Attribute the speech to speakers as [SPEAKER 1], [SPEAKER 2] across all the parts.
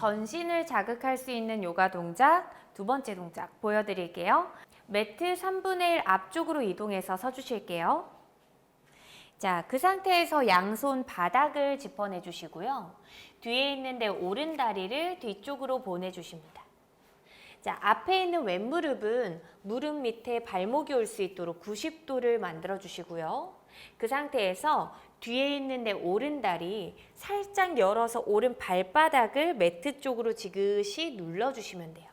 [SPEAKER 1] 전신을 자극할 수 있는 요가 동작 두 번째 동작 보여드릴게요. 매트 3분의 1 앞쪽으로 이동해서 서주실게요. 자, 그 상태에서 양손 바닥을 짚어내 주시고요. 뒤에 있는데 오른 다리를 뒤쪽으로 보내주십니다. 자, 앞에 있는 왼무릎은 무릎 밑에 발목이 올 수 있도록 90도를 만들어 주시고요. 그 상태에서 뒤에 있는데 오른 다리 살짝 열어서 오른 발바닥을 매트 쪽으로 지그시 눌러 주시면 돼요.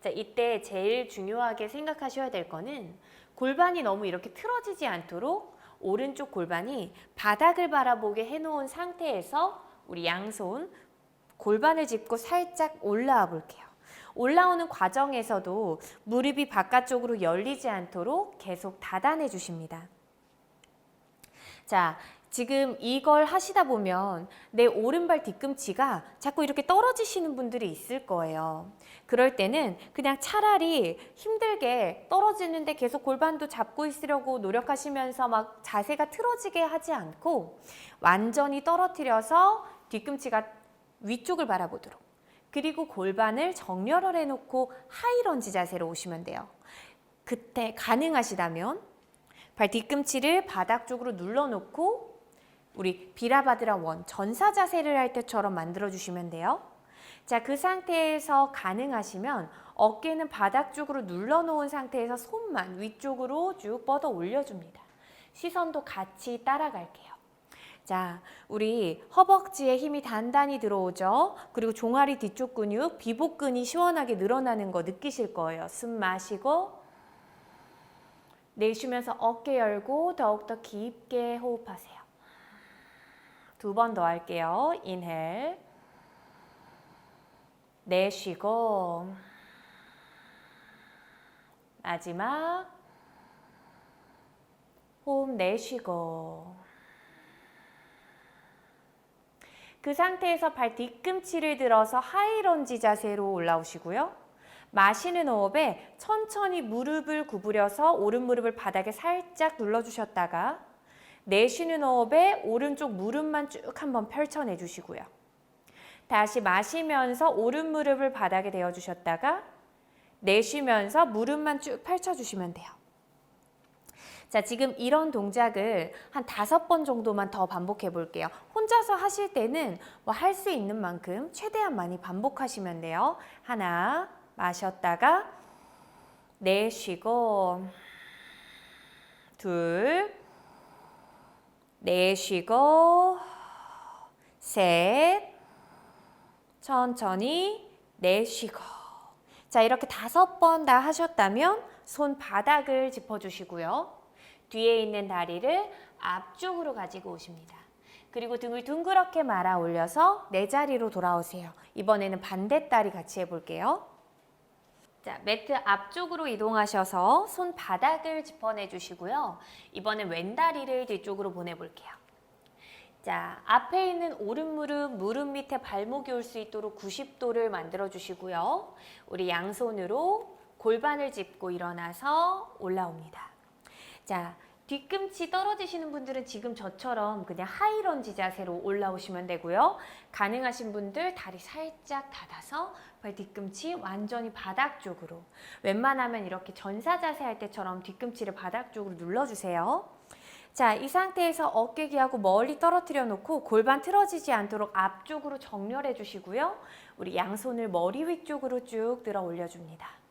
[SPEAKER 1] 자, 이때 제일 중요하게 생각하셔야 될 거는 골반이 너무 이렇게 틀어지지 않도록 오른쪽 골반이 바닥을 바라보게 해놓은 상태에서 우리 양손 골반을 짚고 살짝 올라와 볼게요. 올라오는 과정에서도 무릎이 바깥쪽으로 열리지 않도록 계속 닫아내 주십니다. 자, 지금 이걸 하시다 보면 내 오른발 뒤꿈치가 자꾸 이렇게 떨어지시는 분들이 있을 거예요. 그럴 때는 그냥 차라리 힘들게 떨어지는데 계속 골반도 잡고 있으려고 노력하시면서 막 자세가 틀어지게 하지 않고 완전히 떨어뜨려서 뒤꿈치가 위쪽을 바라보도록 그리고 골반을 정렬을 해놓고 하이런지 자세로 오시면 돼요. 그때 가능하시다면 발 뒤꿈치를 바닥 쪽으로 눌러놓고 우리 비라바드라 원 전사 자세를 할 때처럼 만들어 주시면 돼요. 자, 그 상태에서 가능하시면 어깨는 바닥 쪽으로 눌러 놓은 상태에서 손만 위쪽으로 쭉 뻗어 올려줍니다. 시선도 같이 따라갈게요. 자, 우리 허벅지에 힘이 단단히 들어오죠? 그리고 종아리 뒤쪽 근육, 비복근이 시원하게 늘어나는 거 느끼실 거예요. 숨 마시고 내쉬면서 어깨 열고 더욱더 깊게 호흡하세요. 두 번 더 할게요. 인헬. 내쉬고. 마지막. 호흡 내쉬고. 그 상태에서 발 뒤꿈치를 들어서 하이런지 자세로 올라오시고요. 마시는 호흡에 천천히 무릎을 구부려서 오른 무릎을 바닥에 살짝 눌러주셨다가 내쉬는 호흡에 오른쪽 무릎만 쭉 한번 펼쳐내 주시고요. 다시 마시면서 오른 무릎을 바닥에 대어 주셨다가 내쉬면서 무릎만 쭉 펼쳐 주시면 돼요. 자, 지금 이런 동작을 한 다섯 번 정도만 더 반복해 볼게요. 혼자서 하실 때는 뭐 할 수 있는 만큼 최대한 많이 반복하시면 돼요. 하나, 마셨다가 내쉬고 둘 내쉬고 셋 천천히 내쉬고 자 이렇게 다섯 번 다 하셨다면 손 바닥을 짚어주시고요 뒤에 있는 다리를 앞쪽으로 가지고 오십니다 그리고 등을 둥그렇게 말아 올려서 내 자리로 돌아오세요 이번에는 반대 다리 같이 해볼게요 자, 매트 앞쪽으로 이동하셔서 손 바닥을 짚어내 주시고요. 이번엔 왼다리를 뒤쪽으로 보내볼게요. 자, 앞에 있는 오른 무릎, 무릎 밑에 발목이 올 수 있도록 90도를 만들어 주시고요. 우리 양손으로 골반을 짚고 일어나서 올라옵니다. 자, 뒤꿈치 떨어지시는 분들은 지금 저처럼 그냥 하이런지 자세로 올라오시면 되고요. 가능하신 분들 다리 살짝 닫아서 발 뒤꿈치 완전히 바닥 쪽으로 웬만하면 이렇게 전사 자세 할 때처럼 뒤꿈치를 바닥 쪽으로 눌러주세요. 자, 이 상태에서 어깨 기하고 멀리 떨어뜨려 놓고 골반 틀어지지 않도록 앞쪽으로 정렬해 주시고요. 우리 양손을 머리 위쪽으로 쭉 들어 올려줍니다.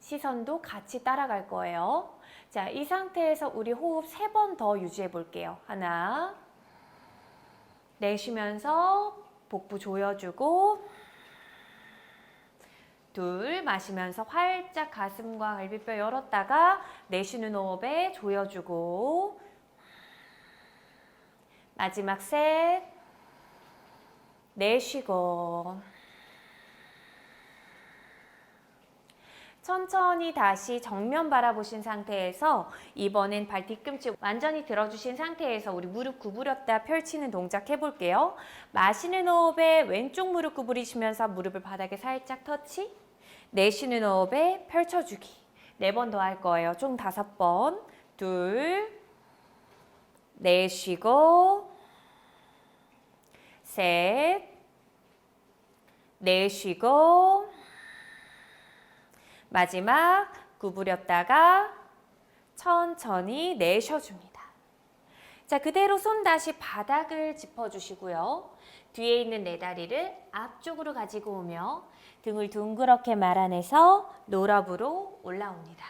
[SPEAKER 1] 시선도 같이 따라갈 거예요. 자, 이 상태에서 우리 호흡 세 번 더 유지해 볼게요. 하나, 내쉬면서 복부 조여주고, 둘, 마시면서 활짝 가슴과 갈비뼈 열었다가 내쉬는 호흡에 조여주고, 마지막 셋, 내쉬고, 천천히 다시 정면 바라보신 상태에서 이번엔 발 뒤꿈치 완전히 들어주신 상태에서 우리 무릎 구부렸다 펼치는 동작 해볼게요. 마시는 호흡에 왼쪽 무릎 구부리시면서 무릎을 바닥에 살짝 터치. 내쉬는 호흡에 펼쳐주기. 네 번 더 할 거예요. 총 다섯 번. 둘 내쉬고. 셋 내쉬고 마지막 구부렸다가 천천히 내쉬어줍니다. 자, 그대로 손 다시 바닥을 짚어주시고요. 뒤에 있는 네 다리를 앞쪽으로 가지고 오며 등을 둥그렇게 말아내서 노랍으로 올라옵니다.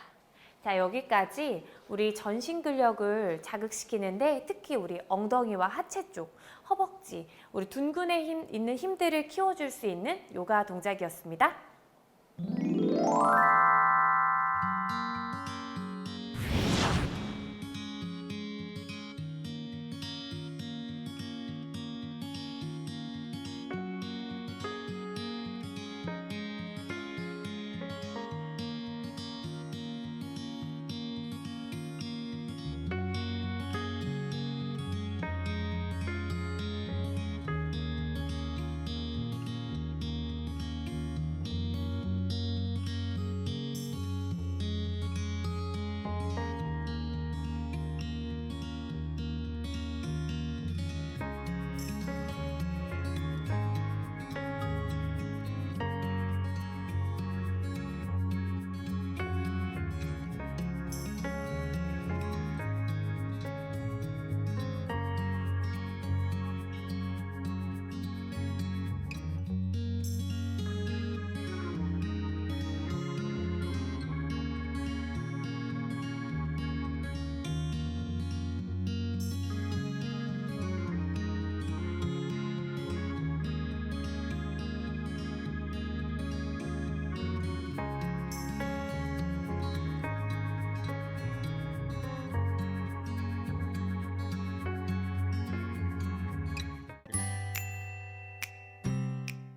[SPEAKER 1] 자, 여기까지 우리 전신 근력을 자극시키는데 특히 우리 엉덩이와 하체 쪽, 허벅지, 우리 둔근에 힘, 있는 힘들을 키워줄 수 있는 요가 동작이었습니다. Música